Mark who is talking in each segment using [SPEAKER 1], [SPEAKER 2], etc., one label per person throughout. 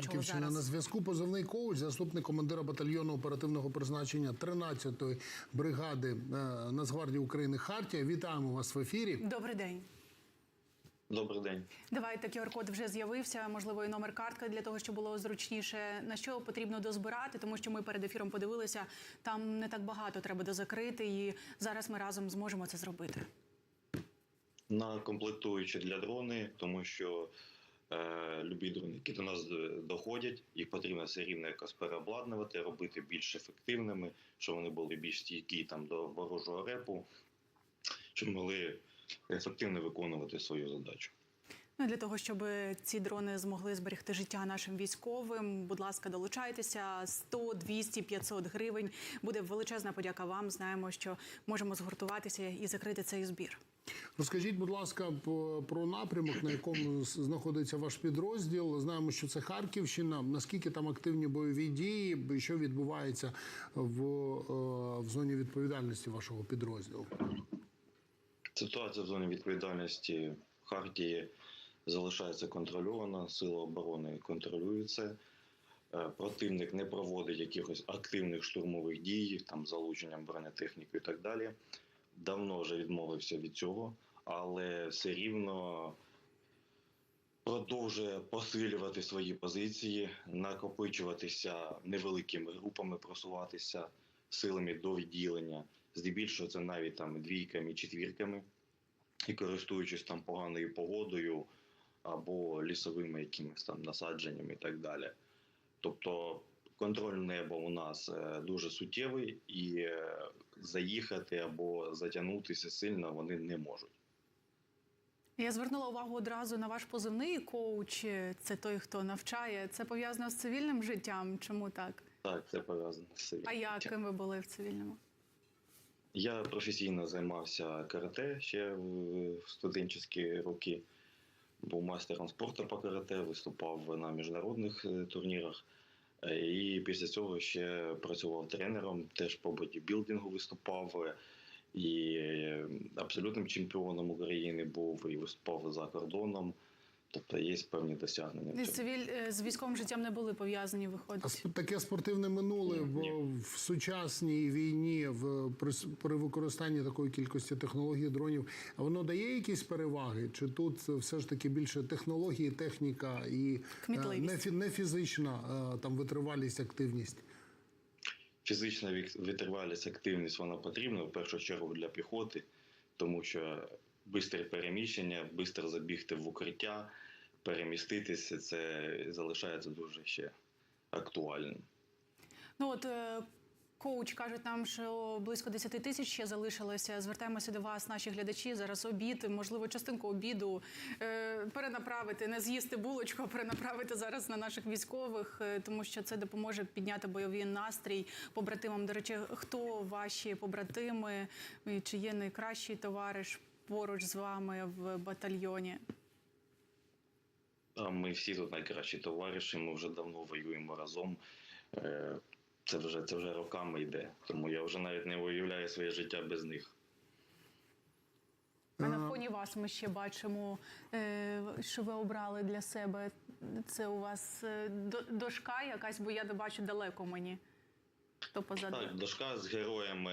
[SPEAKER 1] Харківщина
[SPEAKER 2] зараз.
[SPEAKER 1] на зв'язку. Позивний коуч, заступник командира батальйону оперативного призначення 13-ї бригади е, Нацгвардії України Хартія. Вітаємо вас в ефірі.
[SPEAKER 2] Добрий день.
[SPEAKER 3] Добрий день.
[SPEAKER 2] Давайте QR-код вже з'явився. Можливо, і номер картки для того, щоб було зручніше. На що потрібно дозбирати, тому що ми перед ефіром подивилися. Там не так багато треба дозакрити, і зараз ми разом зможемо це зробити.
[SPEAKER 3] На комплектуючі для дрони, тому що любі дрони, які до нас е, доходять, їх потрібно все рівно якось переобладнувати, робити більш ефективними, щоб вони були більш стійкі там до ворожого репу, щоб могли ефективно виконувати свою задачу.
[SPEAKER 2] Ну, для того, щоб ці дрони змогли зберегти життя нашим військовим, будь ласка, долучайтеся 100, 200, 500 гривень. Буде величезна подяка вам. Знаємо, що можемо згуртуватися і закрити цей збір.
[SPEAKER 1] Розкажіть, будь ласка, про напрямок, на якому знаходиться ваш підрозділ. Знаємо, що це Харківщина. Наскільки там активні бойові дії, що відбувається в, е, в зоні відповідальності вашого підрозділу?
[SPEAKER 3] Ситуація в зоні відповідальності Хартії залишається контрольована, сили оборони контролюють це. Е, Противник не проводить якихось активних штурмових дій, там залученням бронетехніки і так далі. Давно вже відмовився від цього, але все рівно продовжує посилювати свої позиції, накопичуватися невеликими групами, просуватися силами до відділення. Здебільшого це навіть там двійками, четвірками, і користуючись там поганою погодою або лісовими якимись там насадженнями і так далі. Тобто контроль неба у нас е, дуже суттєвий, і е, заїхати або затягнутися сильно вони не можуть.
[SPEAKER 2] Я звернула увагу одразу на ваш позивний коуч. Це той, хто навчає. Це пов'язано з цивільним життям. Чому так?
[SPEAKER 3] Так, це пов'язано з цим.
[SPEAKER 2] А яким ви були в цивільному?
[SPEAKER 3] Я професійно займався карате ще в студентські роки. Був майстером спорту по карате, виступав на міжнародних е, турнірах. Е, І після цього ще працював тренером, теж по бодібілдингу виступав. е, І е, абсолютним чемпіоном України був, і виступав за кордоном. Тобто є певні досягнення.
[SPEAKER 2] З цивіль е, з військовим життям не були пов'язані, виходить.
[SPEAKER 1] таке спортивне минуле в,
[SPEAKER 3] Ні.
[SPEAKER 1] в сучасній війні, в при, при використанні такої кількості технологій дронів, а воно дає якісь переваги? Чи тут все ж таки більше технології, техніка і е, не, не фізична е, там витривалість, активність?
[SPEAKER 3] Фізична витривалість, активність вона потрібна в першу чергу для піхоти, тому що швидке переміщення, швидко забігти в укриття, переміститися це залишається дуже ще актуальним.
[SPEAKER 2] Ну от е, коуч кажуть нам, що близько 10 тисяч ще залишилося. Звертаємося до вас, наші глядачі. Зараз обід, можливо, частинку обіду е, перенаправити, не з'їсти булочку, а перенаправити зараз на наших військових, е, тому що це допоможе підняти бойовий настрій побратимам. До речі, хто ваші побратими, чи є найкращий товариш поруч з вами в батальйоні?
[SPEAKER 3] Ми всі тут найкращі товариші, ми вже давно воюємо разом. Е, Це вже, це вже роками йде, тому я вже навіть не уявляю своє життя без них.
[SPEAKER 2] А на фоні вас ми ще бачимо, е, що ви обрали для себе. Це у вас е, дошка якась, бо я бачу далеко мені. Хто позаду?
[SPEAKER 3] Так, дошка з героями,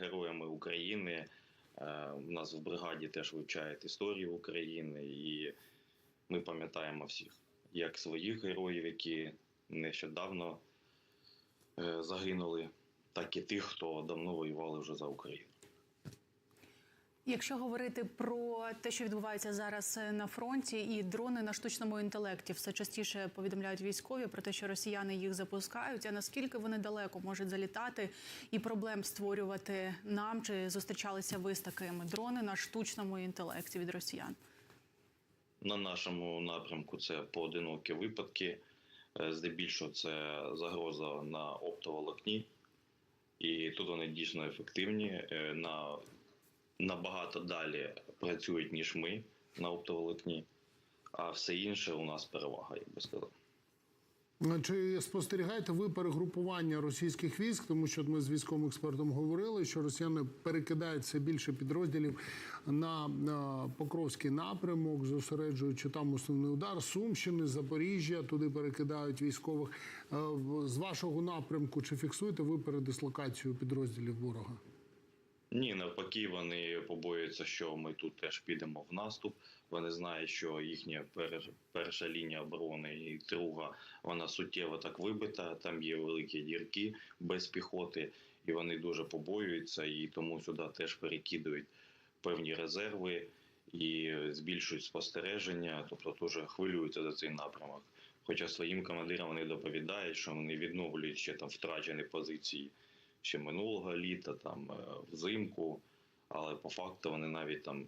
[SPEAKER 3] героями України. Е, У нас в бригаді теж вивчають історію України, і ми пам'ятаємо всіх, як своїх героїв, які нещодавно е, загинули, так і тих, хто давно воювали вже за Україну.
[SPEAKER 2] Якщо говорити про те, що відбувається зараз е, на фронті, і дрони на штучному інтелекті, все частіше повідомляють військові про те, що росіяни їх запускають. А наскільки вони далеко можуть залітати і проблем створювати нам? Чи зустрічалися ви з такими дрони на штучному інтелекті від росіян?
[SPEAKER 3] На нашому напрямку це поодинокі випадки. Е, Здебільшого це загроза на оптоволокні, і тут вони дійсно ефективні. Е, На, набагато далі працюють, ніж ми на оптоволокні, а все інше у нас перевага, як би сказав.
[SPEAKER 1] Чи спостерігаєте ви перегрупування російських військ? Тому що ми з військовим експертом говорили, що росіяни перекидають все більше підрозділів на, на Покровський напрямок, зосереджуючи там основний удар Сумщини, Запоріжжя, туди перекидають військових. Е, З вашого напрямку чи фіксуєте ви передислокацію підрозділів ворога?
[SPEAKER 3] Ні, навпаки, вони побоюються, що ми тут теж підемо в наступ. Вони знають, що їхня перша лінія оборони і друга вона суттєво так вибита. Там є великі дірки без піхоти, і вони дуже побоюються, і тому сюди теж перекидують певні резерви і збільшують спостереження, тобто дуже хвилюються за цей напрямок. Хоча своїм командирам вони доповідають, що вони відновлюють ще там втрачені позиції ще минулого літа, там е, взимку, але по факту вони навіть там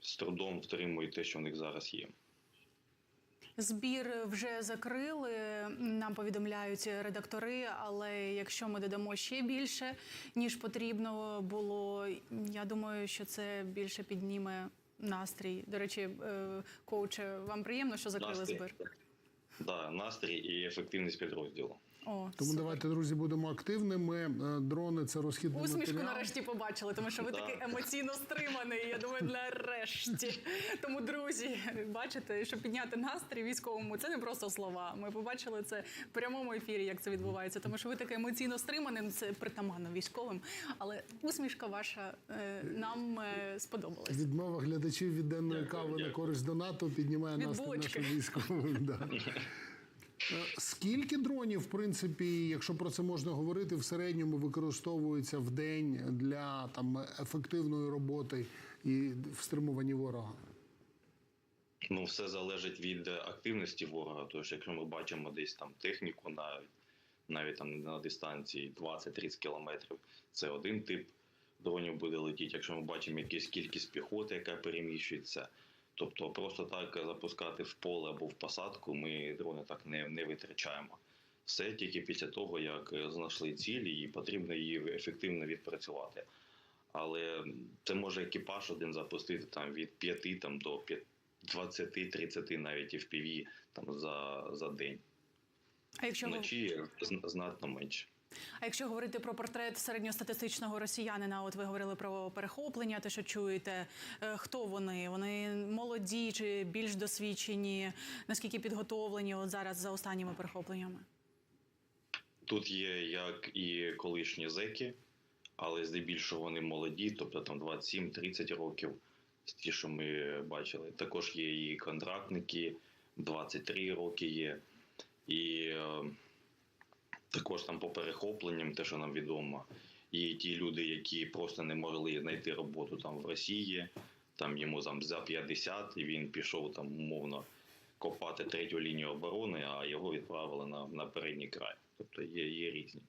[SPEAKER 3] з трудом втримують те, що в них зараз є.
[SPEAKER 2] Збір вже закрили. Нам повідомляють редактори. Але якщо ми додамо ще більше ніж потрібно було, я думаю, що це більше підніме настрій. До речі, е, коуче, вам приємно, що закрили
[SPEAKER 3] Настрій,
[SPEAKER 2] збір?
[SPEAKER 3] да, настрій і ефективність підрозділу.
[SPEAKER 2] О,
[SPEAKER 1] Тому
[SPEAKER 2] супер.
[SPEAKER 1] давайте, друзі, будемо активними. Е, Дрони це розхідний
[SPEAKER 2] Усмішку
[SPEAKER 1] матеріал.
[SPEAKER 2] нарешті побачили, тому що ви
[SPEAKER 3] Да.
[SPEAKER 2] такий емоційно стриманий. Я думаю, нарешті. Тому, друзі, бачите, щоб підняти настрій військовому, це не просто слова. Ми побачили це в прямому ефірі, як це відбувається. Тому що ви такий емоційно стриманий, це притаманно військовим. Але усмішка ваша е, нам е, сподобалась.
[SPEAKER 1] Відмова глядачів від денної кави на користь донату піднімає настрій нашим військовим. Скільки дронів, в принципі, якщо про це можна говорити, в середньому використовується в день для там ефективної роботи і в стримуванні ворога?
[SPEAKER 3] Ну, все залежить від активності ворога. Тож, якщо ми бачимо десь там техніку навіть, навіть там на дистанції 20-30 кілометрів, це один тип дронів буде летіти. Якщо ми бачимо якусь кількість піхоти, яка переміщується, тобто просто так запускати в поле або в посадку, ми дрони так не, не витрачаємо. Все тільки після того, як е, знайшли цілі, і потрібно її ефективно відпрацювати. Але це може екіпаж один запустити там від 5 там, до 5 20-30 навіть FPV там за, за день.
[SPEAKER 2] А якщо
[SPEAKER 3] Вночі зн- знатно менше.
[SPEAKER 2] А якщо говорити про портрет середньостатистичного росіянина, от ви говорили про перехоплення, те, що чуєте, е, хто вони? Вони молоді чи більш досвідчені? Наскільки підготовлені от зараз за останніми перехопленнями?
[SPEAKER 3] Тут є як і колишні зеки, але здебільшого вони молоді, тобто там 27-30 років, ті, що ми бачили. Також є і контрактники, 23 роки є. І е, також там по перехопленням, те, що нам відомо, і ті люди, які просто не могли знайти роботу там в Росії, там йому там за 50, і він пішов там умовно копати третю лінію оборони, а його відправили на, на передній край. Тобто є, є різні.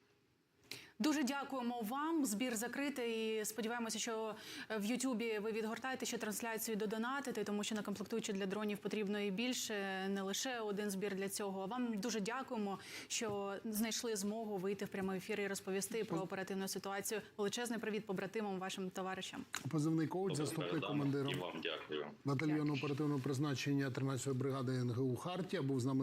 [SPEAKER 2] Дуже дякуємо вам. Збір закритий. І Сподіваємося, що е, в Ютубі ви відгортаєте ще трансляцію і додонатите, тому що на комплектуючі для дронів потрібно і більше, не лише один збір для цього. А Вам дуже дякуємо, що знайшли змогу вийти в прямий ефір і розповісти про оперативну ситуацію. Величезний привіт побратимам, вашим товаришам.
[SPEAKER 1] Позивний коуч, заступник командира
[SPEAKER 3] І вам дякую.
[SPEAKER 1] батальйону оперативного призначення 13-ї бригади НГУ Хартія, був з нами.